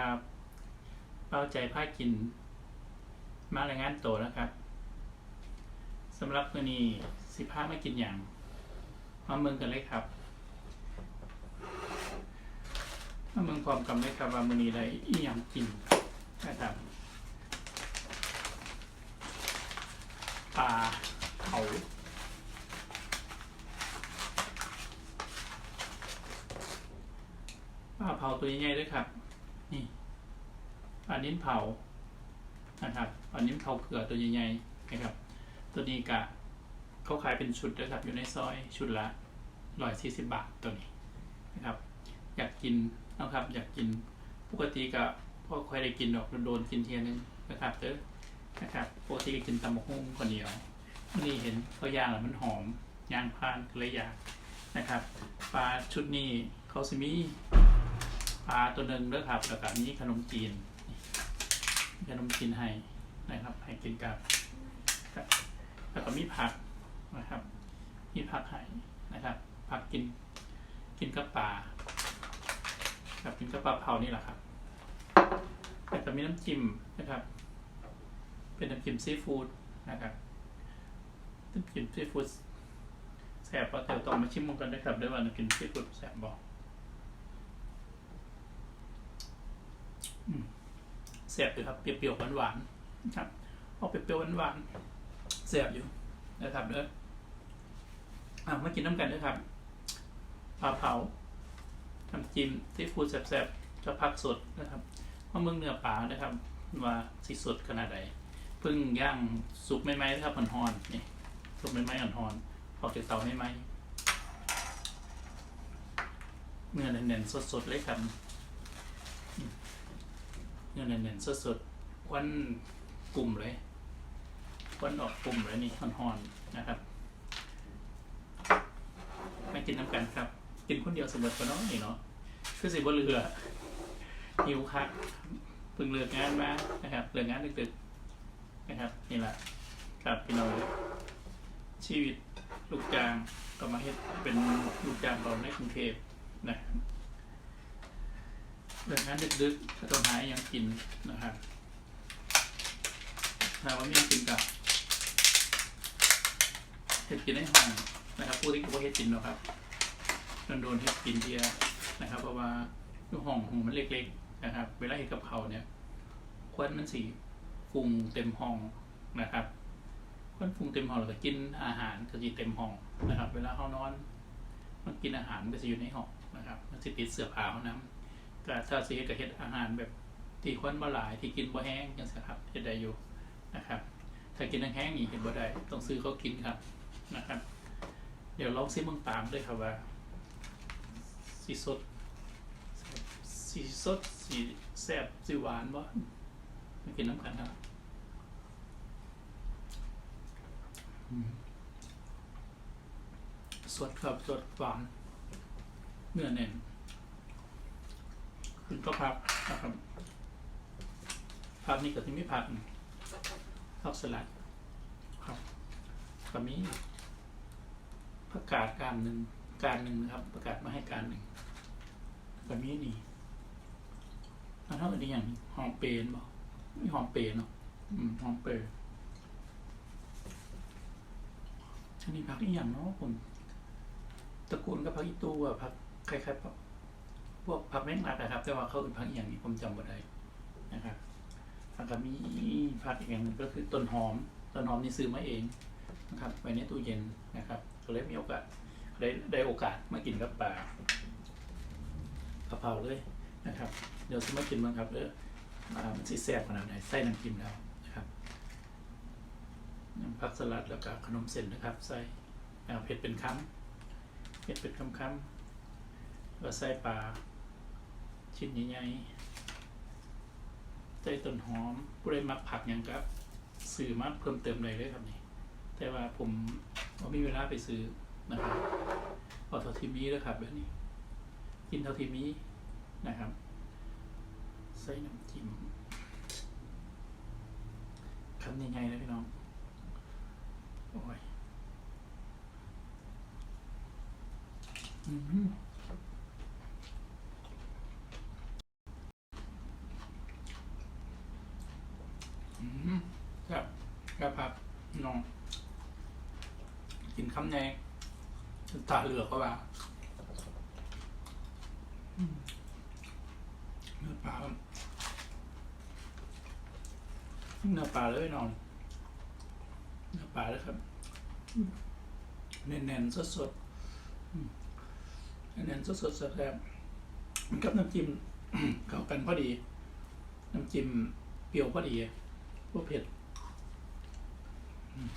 ครับเป้าใจผ้ากิน มารายงานโตวนะครับสำหรับมื้อนี้สิพาไมากินอย่างมาเมืองกันเลยครับมาเมืองพร้อมกันเลยครับว่ามือนี้ได้อีหยังกินนะครับปลาเผาปลาเผาตัวใหญ่ด้วยครับ นิ้นเผานะครับปลานิ้เผาเกลือตัวใหญ่ๆนะครับ ตัวนี้กะเขาขายเป็นชุดนะครับอยู่ในซอยชุดละร้อยสี่สิบบาทตัวนี้นะครับ อยากกินนะครับ อยากกินปกติกะพ่อเคยได้กินดอกโดนกินเทียนึงนะครับเด้อนะครับปกติก็กินตำบักหุ่งคนเดียววันนี้เห็นเขาย่างแล้วมันหอมย่างพานก็เลยอยากนะครับปลาชุดนี้เขาซิมีปลาตัวหนึ่งด้วยครับแล้วก็มีขนมจีน มีขนมจีนให้นะครับ ให้กินกับกับแล้วก็มีผักนะครับ มีผักไห่นะครับ ผักกินกินกับปลาครับกินกับปลาเผานี่แหละครับแล้วก็มีน้ำจิ้มนะครับ เป็นน้ำจิ้มซีฟู้ดนะครับน้ำจิ้มซีฟู้ดแซ่บปะเดี๋ยวต้องมาชิมกันนะครับด้วยว่าน้ำจิ้มซีฟู้ดแซ่บบอก แซ่บอยู่ครับเปรี้ยวๆหวานๆนะครับออกเปรี้ยวๆหวานๆเสียบอยู่นะครับเด้ออะมากินน้ำกันด้วยครับปลาเผาน้ำจิ้มที่ฟูดแซ่บๆจะพักสดนะครับมะเมืองเนื้อปลานะครับว่าสิสดขนาดไหนพิ่งย่างสุกไม่ไหมนะครับอ่อนนี่สุกไม่ไหมอ่อนๆพอจากเตาไม่ไหมเนื้อแน่นๆสดๆเลยครับ เนื้อแน่นๆสดๆวันกลุ่มเลยควันออกปุ่มเลยนี่หอนๆนะครับไม่กินน้ำกันครับ กินคนเดียวสมบัติปะเนาะนี่เนาะคือสิบ่เรือหิวคักเพิ่งเลิกงานมานะครับเลิกงานดึกๆนะครับนี่แหละครับพี่น้องชีวิตลูกจ้างก็มาเฮ็ดเป็นลูกจ้างเราในกรุงเทพนะครับ เลิกงานดึกๆก็ต้องหาอยังกินนะครับถ้าว่ามีกินกับเห็ดกินในห้องนะครับผู้ที่เขาเห็ดกินเนาะครับโดนโดนเห็ดกินเทียนะครับ เพราะว่าลูกห้องห้องมันเล็กๆนะครับ เวลาเห็ดกับเขาเนี่ยควันมันสีฟุ้งเต็มห้องนะครับควันฟุ้งเต็มห้องแล้วก็กินอาหารก็จะเต็มห้องนะครับ เวลาเขานอน มันกินอาหารมันก็จะอยู่ในห้องนะครับ มันจะติดเสื้อผ้าเขาน้ำ ก็ถ้าสิเฮ็ดก็เฮ็ดอาหารแบบที่ควันบ่หลายที่กินบ่แห้งจังซี่ครับเฮ็ดได้อยู่นะครับ ถ้ากินแห้งๆนี่เห็นบ่ได้ต้องซื้อเขากินครับนะครับ เดี๋ยวลองซิมึงตามด้วยครับว่าสีสดสีสดสีแซ่บสีหวานบ่มากินน้ำกันครับสดครับสดหวานเนื้อแน่น คุณก็พักนะครับพักนี่ก็ที่ไม่พักพักสลัดครับก็มีประกาศการหนึ่งการหนึ่งนะครับ ประกาศมาให้การหนึ่งแบบนี้นี่อันเท่านี้อย่างหอมเปรนบอกไม่หอมเปรนเนาะอืมหอมเปรนชนิดพักอีกอย่างเนาะผมตระกูลกับพักอีตู้อะพักคล้ายๆพักพ วกพักแมงรักนะครับ แต่ว่าเขาเป็นพักอีกอย่างนี้ผมจำบ่ได้นะครับแล้วก็มีพักอีกอย่างหนึ่งก็คือต้นหอมต้นหอมนี่ซื้อมาเองนะครับไว้ในตู้เย็นนะครับก็เลยมีโอกาสได้ได้โอกาสมากินกับปลากะเพราเลยนะครับ เดี๋ยวจะมากินมั้งครับเด้ออมันสิแซ่บขนาดไหนใส่น้ำจิ้มแล้วนะครับผักสลัดแล้วก็ขนมเส้นนะครับใส่เผ็ดเป็นคำเผ็ดเป็นคำคำๆแล้วใส่ปลา ชิ้นใหญ่ๆใส่ต้นหอมผู้ใดมักผักหยังครับสื่อมาเพิ่มเติมเลยเลยครับนี่แต่ว่าผมไม่มีเวลาไปซื้อนะครับเอาเท่าที่มีแล้วครับแบบนี้ กินเท่าที่มีนะครับ ใส่น้ำจิ้มคำยังไงนะพี่น้อง โอ้ย อืม อืมครับครับครับน้อง กิน คำแนงตาเหลือกก็ว่าเนื้อปลาเนื้อปลาเลยน้องเนื้อปลาเลยครับแน่นๆสดๆอืมแน่นๆสดๆแซ่บๆมันกับน้ำจิ้มเข้ากันพอดี น้ำจิ้มเปรี้ยวพอดีพวกเผ็ดอืม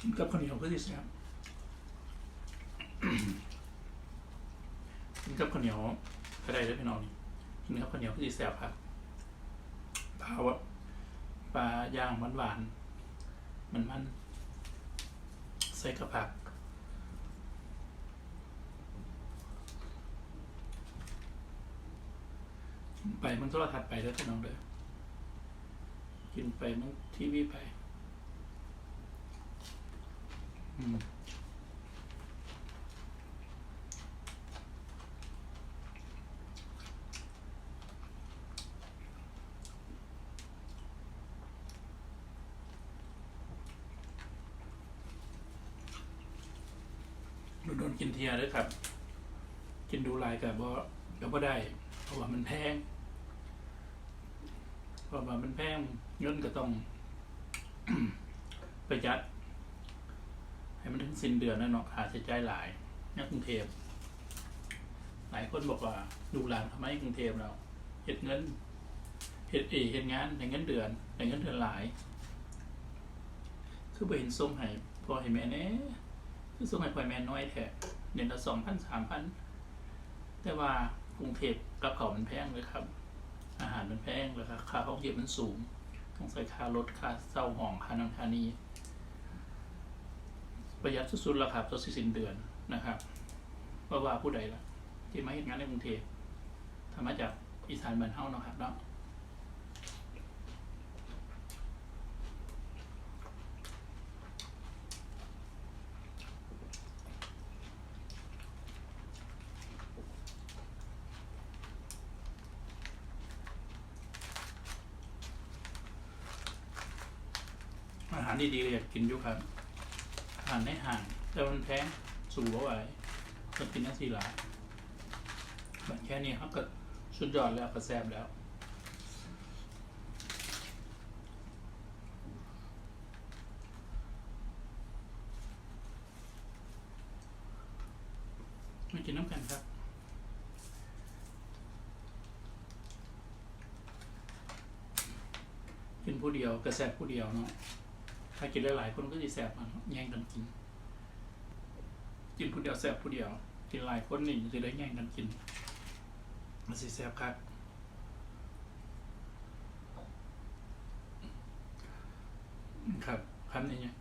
กินกับข้าวเหนียวก็ดีแซ่บกินกับข้าวเหนียวก็ได้เลยพี่น้องกินกับข้าวเหนียวก็ดีแซ่บครับปลาวะปลาย่างหวานหวานมันมันใส่กระผักไปมันโทรทัศน์ไปแล้วพี่น้องเด้อกินไปมันทีวีไป อืม โดนกินเทียด้วยครับ กินดูลายกับบ่กับบ่ได้ เพราะว่ามันแพง เพราะว่ามันแพงเงินก็ต้องประหยัด ให้มันถึงสิ้นเดือนนะเนาะค่าใช้จ่ายหลายในกรุงเทพหลายคนบอกว่าดูหลานทำไมกรุงเทพเราเห็ดเงินเห็ดเอเห็ดงานในเงินเดือนในเงินเดือนหลาย คือไปเห็นส้มให้พอให้แม่เน่คือส้มให้พอแม่น้อยแท้เดือนละสองพันสามพันแต่ว่ากรุงเทพกับเขาวมันแพงเลยครับ อาหารมันแพงเลยครับค่าห้องเก็บมันสูง ต้องใส่ค่ารถค่าเช่าห้องค่านังคานี้ ประหยัดสุดๆแล้วครับตัวสิ้นเดือนนะครับว่าว่าผู้ใดล่ะ ที่มาเห็นงานในกรุงเทพทำมาจากอีสานบ้านเฮาเนาะครับเนาะอาหารดีๆอยากกินอยู่ครับ หารในห่างแต่มันแพงสูงเอาไว้ก็กินนั่นสิละแบบแค่นี้ครับก็สุดยอดแล้วก็แซ่บแล้วมากินน้ำกันครับกินผู้เดียวกระแสบผู้เดียวเนาะ ถ้ากินหลายๆคนก็จะแสบมันแย่งกันกิน กินผู้เดียวแสบผู้เดียว กินหลายคนนี่จะได้แย่งกันกิน มันสิแสบครับครับคำนี้เนี่ย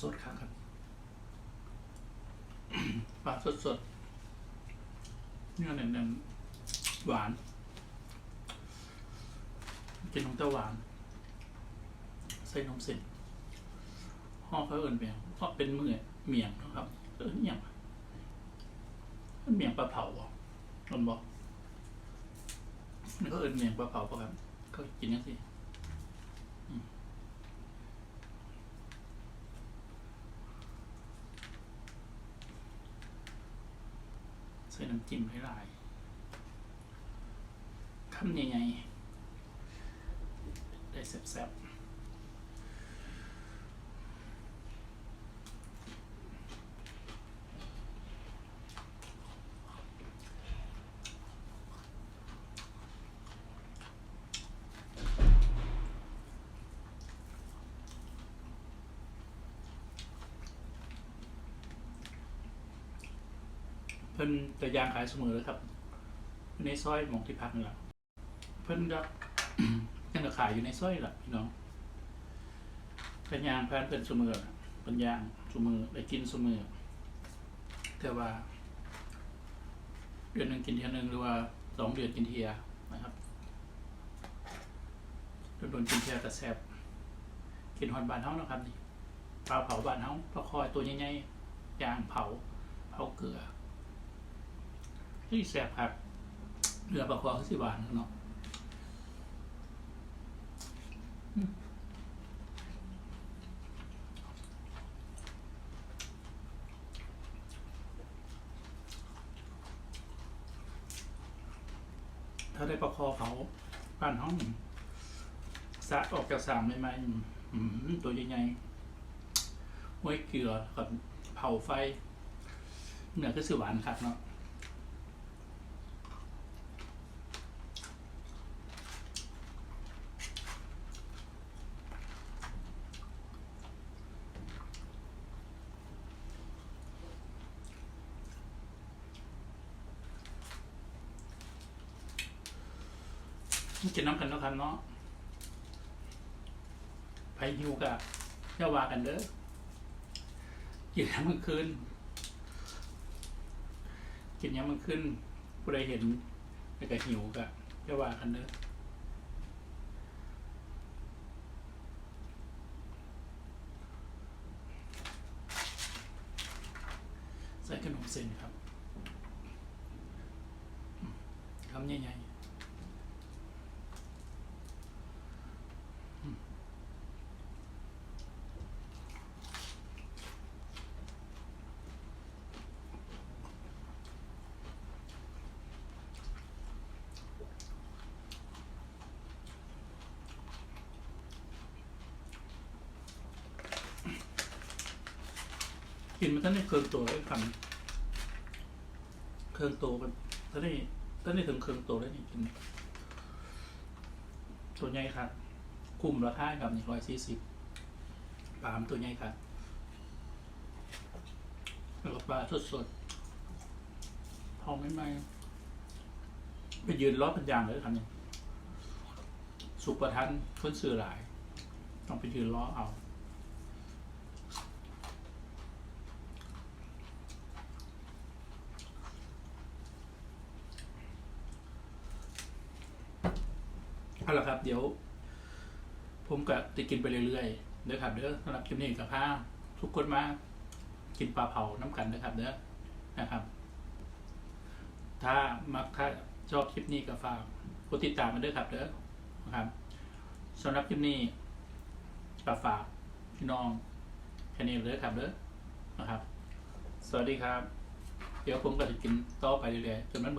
สดครับครับปลาสดสดๆเนื้อแน่นๆหวานกินของเต้าหวาน ใส่นมเสร็จห่อเขาเอิญเป็นเพราะเป็นเมื่อเมียงนะครับเออเมียงเมียงปลาเผาบ่มันบอกมันก็เอิญเมียงปลาเผาปะครับเขากินยังสิอืมใส่น้ำจิ้มหลายๆคำใหญ่ๆได้แซ่บๆ เพิ่นจะยางขายเสมอเลยครับ ในซอยหมองที่พักนี่แหละเพิ่นก็ยังจะขายอยู่ในซอยแหละพี่น้องเป็นยางแพนเพิ่นเสมอเป็นยางเสมอได้กินเสมอแต่ว่า เดือนหนึ่งกินเทียหนึ่งหรือว่าสองเดือนกินเทียนะครับโดนๆกินเทียกระแซบกินหอนบานเฮานะครับนี่ปลาเผาบานเฮาปลาคอยตัวใหญ่ๆยางเผาเผาเกลือ ที่แสบครับเรือปลาคอคือสิหวานเนาะถ้าได้ปลาคอเผาบ้านห้องสะออกจากสามใหม่ๆอืมตัวใหญ่ๆห้วยเกลือกับเผาไฟเนื้อคือสิหวานครับเนาะ กินน้ำกันแล้วครับเนาะไปหิวกะอย่าวากันเด้อกินน้ำมันคืนกินยามมันขึ้นผู้ใดเห็นแล้วก็หิวกะอย่าวากันเด้อใส่ขนมเส้นครับคำใหญ่ๆ กินมันท่านได้เครื่องตัวได้คำเครื่องตัวมันท่านได้ท่านได้ถึงเครื่องตัวได้นี่กินตัวใหญ่ครับคุ้มราคากับหนึ่งร้อยสี่สิบปลามตัวใหญ่ครับแล้วก็ปลาสดสดๆทองไม่ไหมไปยืนรอบเป็นยางเลยครับเนี่ยสุกประทันคนซื้อหลาย ต้องไปยืนล้อเอา เอาละครับ เดี๋ยว ผมก็จะกินไปเรื่อยๆเด้อครับเด้อสำหรับคลิปนี้กับผ้าทุกคนมากินปลาเผาน้ำกันนะครับเด้อนะครับ ถ้ามักถ้าชอบคลิปนี้ก็ฝากกดติดตามมาด้วยครับเด้อนะครับสำหรับคลิปนี้ก็ฝากพี่น้องแค่นี้เลยครับเด้อนะครับ สวัสดีครับ เดี๋ยวผมก็จะกินต่อไปเรื่อยๆจนมัน